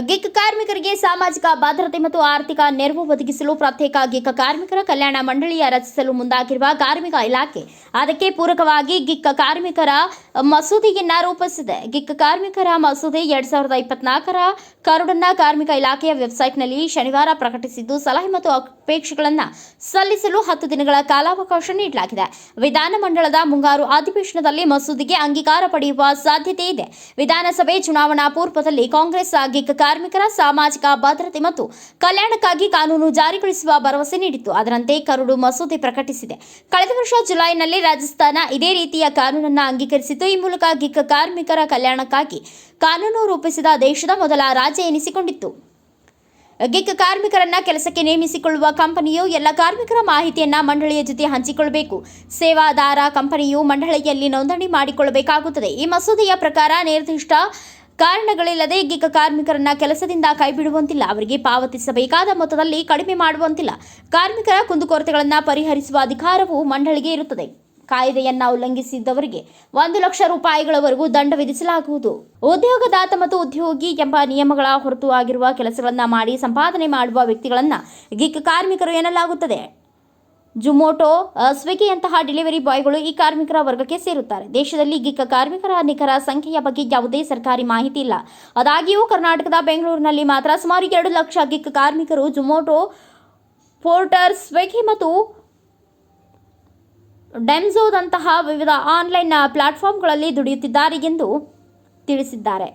Gig ಕಾರ್ಮಿಕರಿಗೆ ಸಾಮಾಜಿಕ ಭದ್ರತೆ ಮತ್ತು ಆರ್ಥಿಕ ನೆರವು ಒದಗಿಸಲು ಪ್ರತ್ಯೇಕ ಗಿಗ್ ಕಾರ್ಮಿಕರ ಕಲ್ಯಾಣ ಮಂಡಳಿಯ ರಚಿಸಲು ಮುಂದಾಗಿರುವ ಕಾರ್ಮಿಕ ಇಲಾಖೆ. ಅದಕ್ಕೆ ಪೂರಕವಾಗಿ ಗಿಗ್ ಕಾರ್ಮಿಕರ ಮಸೂದೆಯನ್ನ ರೂಪಿಸಿದೆ. ಗಿಕ್ ಕಾರ್ಮಿಕರ ಮಸೂದೆ ಎರಡ್ ಸಾವಿರದ ಇಪ್ಪತ್ನಾಲ್ಕರ ಕರಡನ್ನ ಕಾರ್ಮಿಕ ಇಲಾಖೆಯ ವೆಬ್ಸೈಟ್ನಲ್ಲಿ ಶನಿವಾರ ಪ್ರಕಟಿಸಿದ್ದು, ಸಲಹೆ ಮತ್ತು ಅಪೇಕ್ಷೆಗಳನ್ನು ಸಲ್ಲಿಸಲು ಹತ್ತು ದಿನಗಳ ಕಾಲಾವಕಾಶ ನೀಡಲಾಗಿದೆ. ವಿಧಾನಮಂಡಲದ ಮುಂಗಾರು ಅಧಿವೇಶನದಲ್ಲಿ ಮಸೂದೆಗೆ ಅಂಗೀಕಾರ ಪಡೆಯುವ ಸಾಧ್ಯತೆ ಇದೆ. ವಿಧಾನಸಭೆ ಚುನಾವಣಾ ಪೂರ್ವದಲ್ಲಿ ಕಾಂಗ್ರೆಸ್ ಗಿಕ್ ಕಾರ್ಮಿಕರ ಸಾಮಾಜಿಕ ಭದ್ರತೆ ಮತ್ತು ಕಲ್ಯಾಣಕ್ಕಾಗಿ ಕಾನೂನು ಜಾರಿಗೊಳಿಸುವ ಭರವಸೆ ನೀಡಿತ್ತು. ಅದರಂತೆ ಕರಡು ಮಸೂದೆ ಪ್ರಕಟಿಸಿದೆ. ಕಳೆದ ವರ್ಷ ಜುಲೈನಲ್ಲಿ ರಾಜಸ್ಥಾನ ಇದೇ ರೀತಿಯ ಕಾನೂನನ್ನು ಈ ಮೂಲಕ ಗಿಕ್ಕ ಕಾರ್ಮಿಕರ ಕಲ್ಯಾಣಕ್ಕಾಗಿ ಕಾನೂನು ರೂಪಿಸಿದ ದೇಶದ ಮೊದಲ ರಾಜ್ಯ ಎನಿಸಿಕೊಂಡಿತ್ತು. ಗಿಗ್ ಕಾರ್ಮಿಕರನ್ನ ಕೆಲಸಕ್ಕೆ ನೇಮಿಸಿಕೊಳ್ಳುವ ಕಂಪನಿಯು ಎಲ್ಲ ಕಾರ್ಮಿಕರ ಮಾಹಿತಿಯನ್ನ ಮಂಡಳಿಯ ಜೊತೆ ಹಂಚಿಕೊಳ್ಳಬೇಕು ಸೇವಾದಾರ ಕಂಪನಿಯು ಮಂಡಳಿಯಲ್ಲಿ ನೋಂದಣಿ ಮಾಡಿಕೊಳ್ಳಬೇಕಾಗುತ್ತದೆ. ಈ ಮಸೂದೆಯ ಪ್ರಕಾರ ನಿರ್ದಿಷ್ಟ ಕಾರಣಗಳಿಲ್ಲದೆ ಗಿಗ ಕಾರ್ಮಿಕರನ್ನ ಕೆಲಸದಿಂದ ಕೈಬಿಡುವಂತಿಲ್ಲ. ಅವರಿಗೆ ಪಾವತಿಸಬೇಕಾದ ಮೊತ್ತದಲ್ಲಿ ಕಡಿಮೆ ಮಾಡುವಂತಿಲ್ಲ. ಕಾರ್ಮಿಕರ ಕುಂದುಕೊರತೆಗಳನ್ನು ಪರಿಹರಿಸುವ ಅಧಿಕಾರವು ಮಂಡಳಿಗೆ ಇರುತ್ತದೆ. ಕಾಯ್ದೆಯನ್ನ ಉಲ್ಲಂಘಿಸಿದವರಿಗೆ ಒಂದು ಲಕ್ಷ ರೂಪಾಯಿಗಳವರೆಗೂ ದಂಡ ವಿಧಿಸಲಾಗುವುದು. ಉದ್ಯೋಗದಾತ ಮತ್ತು ಉದ್ಯೋಗಿ ಎಂಬ ನಿಯಮಗಳ ಹೊರತು ಆಗಿರುವ ಕೆಲಸಗಳನ್ನ ಮಾಡಿ ಸಂಪಾದನೆ ಮಾಡುವ ವ್ಯಕ್ತಿಗಳನ್ನ ಗಿಗ್ ಕಾರ್ಮಿಕರು ಎನ್ನಲಾಗುತ್ತದೆ. ಜುಮೋಟೋ ಸ್ವಿಗ್ಗಿಯಂತಹ ಡೆಲಿವರಿ ಬಾಯ್ಗಳು ಈ ಕಾರ್ಮಿಕರ ವರ್ಗಕ್ಕೆ ಸೇರುತ್ತಾರೆ. ದೇಶದಲ್ಲಿ ಗಿಕ್ಕ ಕಾರ್ಮಿಕರ ನಿಖರ ಸಂಖ್ಯೆಯ ಬಗ್ಗೆ ಯಾವುದೇ ಸರ್ಕಾರಿ ಮಾಹಿತಿ ಇಲ್ಲ. ಆದಾಗ್ಯೂ, ಕರ್ನಾಟಕದ ಬೆಂಗಳೂರಿನಲ್ಲಿ ಮಾತ್ರ ಸುಮಾರು ಎರಡು ಲಕ್ಷ ಗಿಕ್ ಕಾರ್ಮಿಕರು ಜುಮೋಟೋ, ಪೋರ್ಟರ್, ಸ್ವಿಗ್ಗಿ ಮತ್ತು ಡೆಮ್ಸೋದಂತಹ ವಿವಿಧ ಆನ್ಲೈನ್ ಪ್ಲಾಟ್ಫಾರ್ಮ್ಗಳಲ್ಲಿ ದುಡಿಯುತ್ತಿದ್ದಾರೆ ಎಂದು ತಿಳಿಸಿದ್ದಾರೆ.